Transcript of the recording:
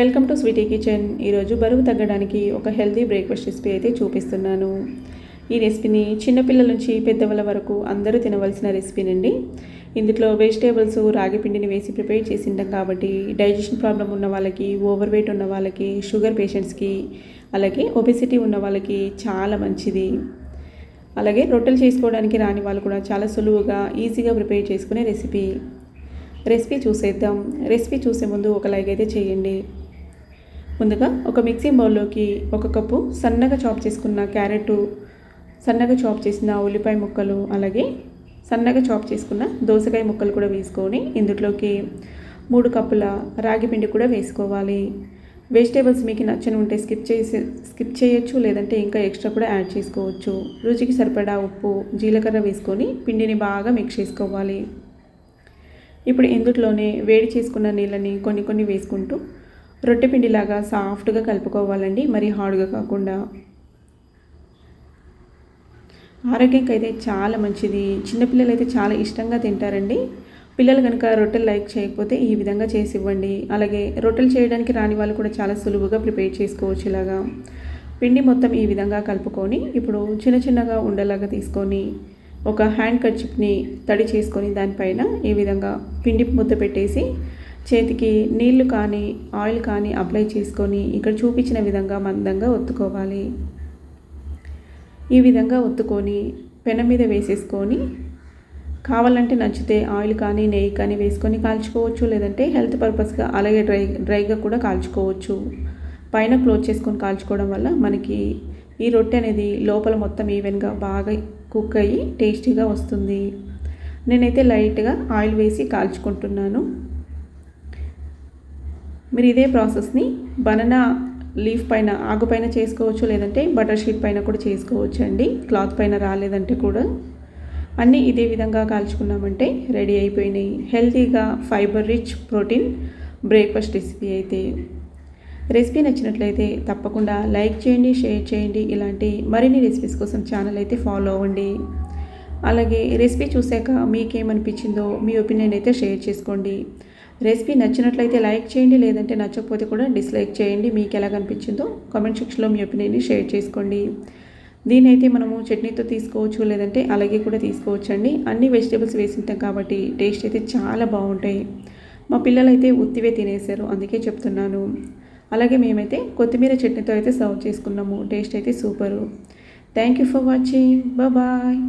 Welcome to Sweety kitchen. ఈరోజు బరువు తగ్గడానికి ఒక హెల్తీ బ్రేక్ఫాస్ట్ రెసిపీ అయితే చూపిస్తున్నాను. ఈ రెసిపీని చిన్నపిల్లల నుంచి పెద్దవాళ్ళ వరకు అందరూ తినవలసిన రెసిపీనండి ఇందులో వెజిటేబుల్స్ రాగి పిండిని వేసి ప్రిపేర్ చేసి ఉంటాం కాబట్టి డైజెషన్ ప్రాబ్లం ఉన్న వాళ్ళకి ఓవర్ వెయిట్ ఉన్న వాళ్ళకి షుగర్ పేషెంట్స్కి అలాగే ఒబెసిటీ ఉన్న వాళ్ళకి చాలా మంచిది. అలాగే రొట్టెలు చేసుకోవడానికి రాని వాళ్ళు కూడా చాలా సులువుగా ఈజీగా ప్రిపేర్ చేసుకునే రెసిపీ. రెసిపీ చూసేద్దాం. రెసిపీ చూసే ముందు ఒక లైక్ అయితే చేయండి. ముందుగా ఒక మిక్సీ బౌల్లోకి ఒక కప్పు సన్నగా చాప్ చేసుకున్న క్యారెట్ సన్నగా చాప్ చేసిన ఉల్లిపాయ ముక్కలు అలాగే సన్నగా చాప్ చేసుకున్న దోసకాయ ముక్కలు కూడా వేసుకొని ఇందులోకి మూడు కప్పుల రాగి పిండి కూడా వేసుకోవాలి. వెజిటేబుల్స్ మీకు నచ్చని ఉంటే స్కిప్ చేసి స్కిప్ చేయొచ్చు లేదంటే ఇంకా ఎక్స్ట్రా కూడా యాడ్ చేసుకోవచ్చు. రుచికి సరిపడా ఉప్పు జీలకర్ర వేసుకొని పిండిని బాగా మిక్స్ చేసుకోవాలి. ఇప్పుడు ఇందుట్లోనే వేడి చేసుకున్న నీళ్ళని కొన్ని కొన్ని వేసుకుంటూ రొట్టె పిండిలాగా సాఫ్ట్గా కలుపుకోవాలండి. మరి హార్డ్గా కాకుండా. ఆరోగ్యంకి అయితే చాలా మంచిది. చిన్నపిల్లలు అయితే చాలా ఇష్టంగా తింటారండి. పిల్లలు కనుక రొట్టెలు లైక్ చేయకపోతే ఈ విధంగా చేసి ఇవ్వండి అలాగే రొట్టెలు చేయడానికి రాని వాళ్ళు కూడా చాలా సులువుగా ప్రిపేర్ చేసుకోవచ్చు ఇలాగా పిండి మొత్తం ఈ విధంగా కలుపుకొని ఇప్పుడు చిన్న చిన్నగా ఉండేలాగా తీసుకొని ఒక హ్యాండ్ కర్చిప్ని తడి చేసుకొని దానిపైన ఈ విధంగా పిండి ముద్ద పెట్టేసి చేతికి నీళ్ళు కానీ ఆయిల్ కానీ అప్లై చేసుకొని ఇక్కడ చూపించిన విధంగా మందంగా ఒత్తుకోవాలి. ఈ విధంగా ఒత్తుకొని పెన మీద వేసేసుకొని కావాలంటే నచ్చితే ఆయిల్ కానీ నెయ్యి కానీ వేసుకొని కాల్చుకోవచ్చు. లేదంటే హెల్త్ పర్పస్గా అలాగే డ్రై డ్రైగా కూడా కాల్చుకోవచ్చు. పైన క్లోజ్ చేసుకొని కాల్చుకోవడం వల్ల మనకి ఈ రొట్టె అనేది లోపల మొత్తం ఈవెన్గా బాగా కుక్ అయ్యి టేస్టీగా వస్తుంది. నేనైతే లైట్గా ఆయిల్ వేసి కాల్చుకుంటున్నాను. మీరు ఇదే ప్రాసెస్ని బనానా లీఫ్ పైన ఆకు పైన చేసుకోవచ్చు లేదంటే బటర్ షీట్ పైన కూడా చేసుకోవచ్చు అండి. క్లాత్ పైన రాలేదంటే కూడా. అన్నీ ఇదే విధంగా కాల్చుకున్నామంటే రెడీ అయిపోయినాయి. హెల్తీగా fibre rich protein breakfast recipe అయితే. రెసిపీ నచ్చినట్లయితే తప్పకుండా లైక్ చేయండి షేర్ చేయండి. ఇలాంటి మరిన్ని రెసిపీస్ కోసం ఛానల్ అయితే ఫాలో అవ్వండి. అలాగే రెసిపీ చూశాక మీకేమనిపించిందో మీ ఒపీనియన్ అయితే షేర్ చేసుకోండి. రెసిపీ నచ్చినట్లయితే లైక్ చేయండి లేదంటే నచ్చకపోతే కూడా డిస్లైక్ చేయండి. మీకు ఎలా కనిపించిందో కామెంట్ సెక్షన్లో మీ ఒపీనియన్ని షేర్ చేసుకోండి. దీని అయితే మనము చట్నీతో తీసుకోవచ్చు లేదంటే అలాగే కూడా తీసుకోవచ్చు అండి అన్ని వెజిటేబుల్స్ వేసింటాం కాబట్టి టేస్ట్ అయితే చాలా బాగుంటాయి. మా పిల్లలైతే ఉత్తివే తినేశారు అందుకే చెప్తున్నాను. అలాగే మేమైతే కొత్తిమీర చట్నీతో అయితే సర్వ్ చేసుకున్నాము టేస్ట్ అయితే super. Thank you for watching. Bye.